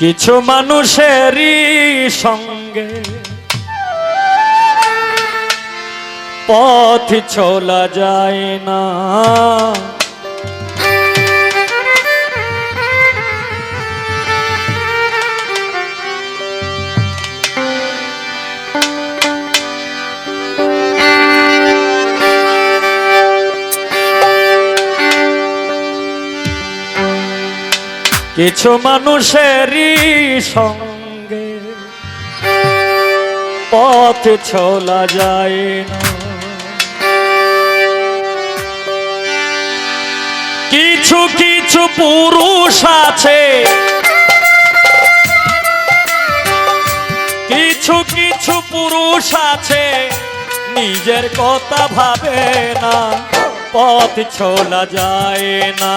কিছু মানুষেরই সঙ্গে পথ চলা যায় না। কিছু মানুষেরই সঙ্গে পথ চলা যায় না। কিছু কিছু পুরুষ আছে, কিছু কিছু পুরুষ আছে, নিজের কথা ভাবে না, পথ ছোলা যায় না।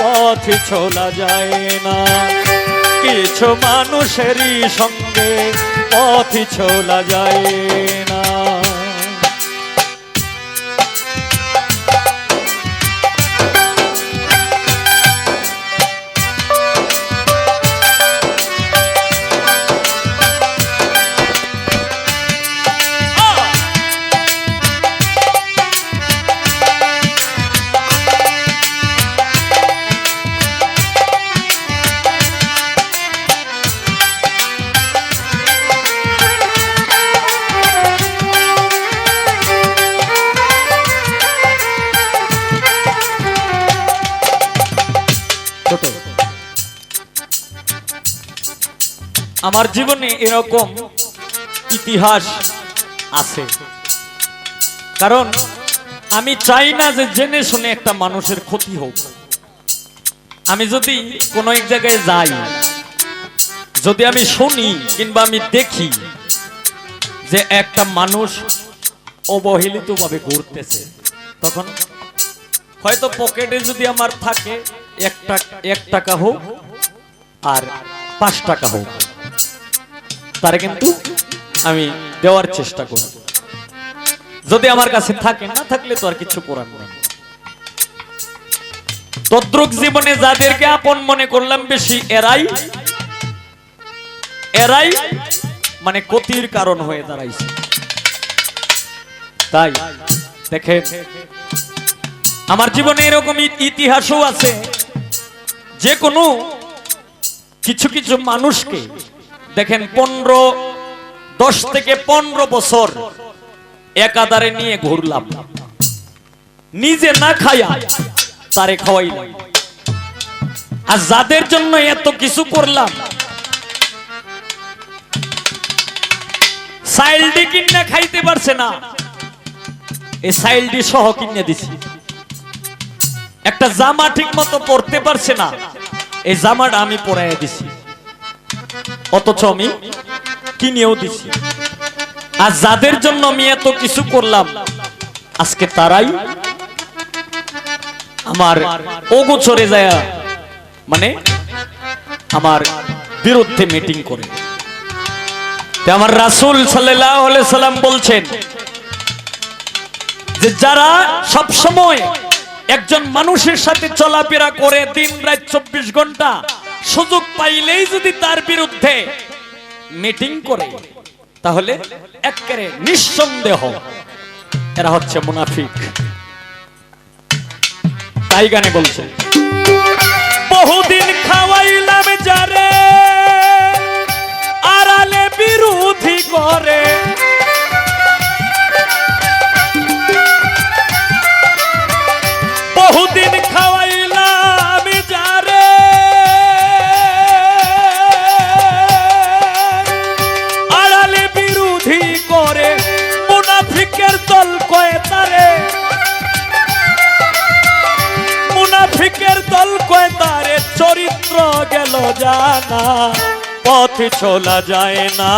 পথ চলা যায় না। কিছু মানুষেরই সঙ্গে পথ চলা যায় না। আমার জীবনে এরকম ইতিহাস আছে। কারণ আমি চাই না যে জেনে শুনে একটা মানুষের ক্ষতি হোক। আমি যদি কোনো এক জায়গায় যাই, যদি আমি শুনি কিংবা আমি দেখি যে একটা মানুষ অবহেলিতভাবে ঘুরতেছে, তখন হয়তো পকেটে যদি আমার থাকে এক টাকা এক টাকা হোক আর পাঁচ টাকা হোক। তারে কিন্তু আমি দেওয়ার চেষ্টা করব। যদি আমার কাছে থাকে, না থাকলে তো আর কিছু করার নেই। তদ্রুক জীবনে যাদেরকে আপন মনে করলাম বেশি, এরাই এরাই মানে ক্ষতির কারণ হয়ে দাঁড়াইছে। তাই দেখে আমার জীবনে এরকম ইতিহাসও আছে। যে কোনো কিছু কিছু মানুষকে দেখেন পনেরো, দশ থেকে পনেরো বছর একাধারে নিয়ে ঘুরলাম। নিজে না খাইয়া তারে খাওয়াইলাম। আর যাদের জন্য এত কিছু করলাম সাইলডি কিনে খাইতে পারছে না, এই সাইলডি সহ কিনে দিছি। একটা জামা ঠিক মতো পরতে পারছে না, এই জামাটা আমি পরাইয়া দিছি। অথচ আমি কিনেও দিছি। আর যাদের জন্য আমি এত কিছু করলাম, আজকে তারাই আমার ওগোছরে যায় মানে আমার বিরুদ্ধে মিটিং করে। আমার রাসূল সাল্লাম বলছেন যে যারা সব সময় একজন মানুষের সাথে চলাফেরা করে দিন রাত চব্বিশ ঘণ্টা সুযোগ পাইলেই যদি তার বিরুদ্ধে মিটিং করে, তাহলে একেবারে নিঃসন্দেহ এরা হচ্ছে মুনাফিক। তাই গানে বলছে, বহুদিন খাওয়াইলাম যারে, আড়ালে বিরোধী করে। জানা পথ চলা যায় না।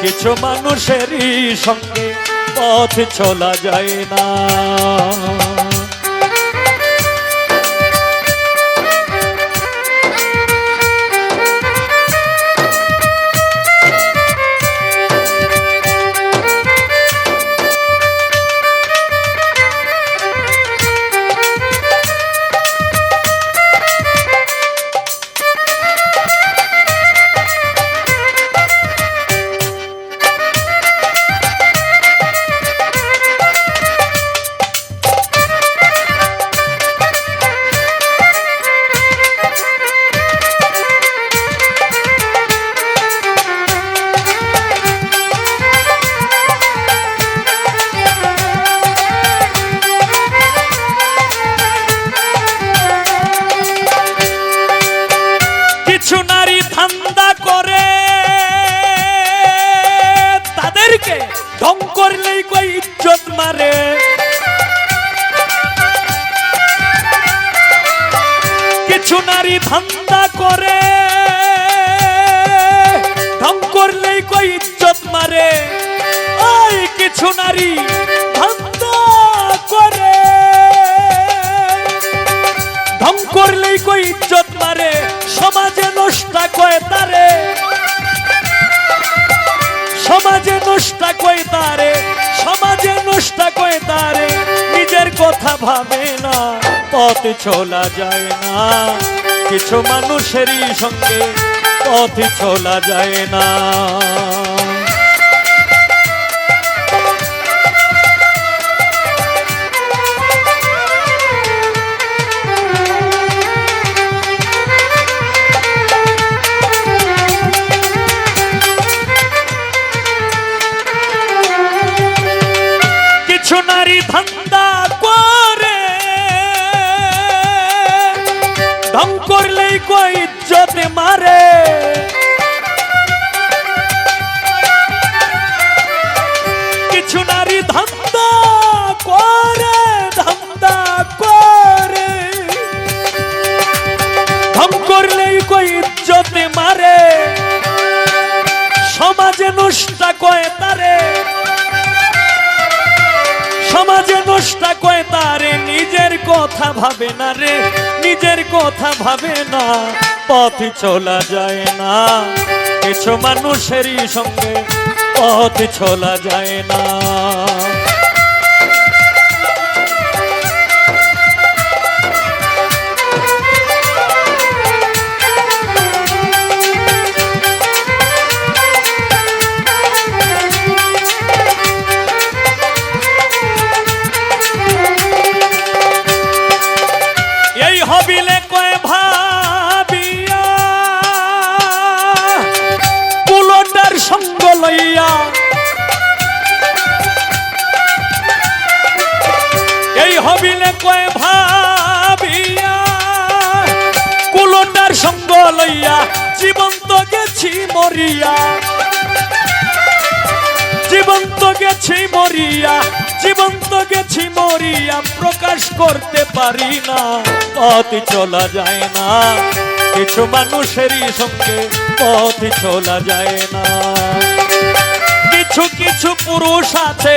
কিছু মানুষেরই সঙ্গে পথ চলা যায় না। নারী ধান্দা করে। ঢং করলেই কই ইজ্জত মারে। ওই কিছু নারী ধান্দা করে। করলেই কই ইজ্জত মারে, সমাজে নষ্ট কয় তারে। সমাজে নষ্ট কয় তারে, সমাজে নষ্ট কয় তারে, নিজের কথা ভাবে না। পথ ছোলা যায় না। কিছু মানুষেরই সঙ্গে পথ ছোলা যায় না। ইজ্জতে মারে কিছু নারী ধান্দা করে করে ঢং করলেই কই ইজ্জতে মারে সমাজে নষ্ট কয় তারে সমাজে দোষটা কয় তারে, নিজের কথা ভাবে না রে, নিজের কথা ভাবে না। পথ চলা যায় না, কিছু মানুষেরই সঙ্গে পথ চলা যায় না। কয় ভাবিয়া কুলোটার সঙ্গ লইয়া জীবন্ত গেছি মরিয়া। জীবন্ত গেছি মরিয়া, জীবন্ত গেছি মরিয়া, প্রকাশ করতে পারি না, পথ চলা যায় না। কিছু মানুষেরই সঙ্গে পথ চলা যায় না। কিছু কিছু পুরুষ আছে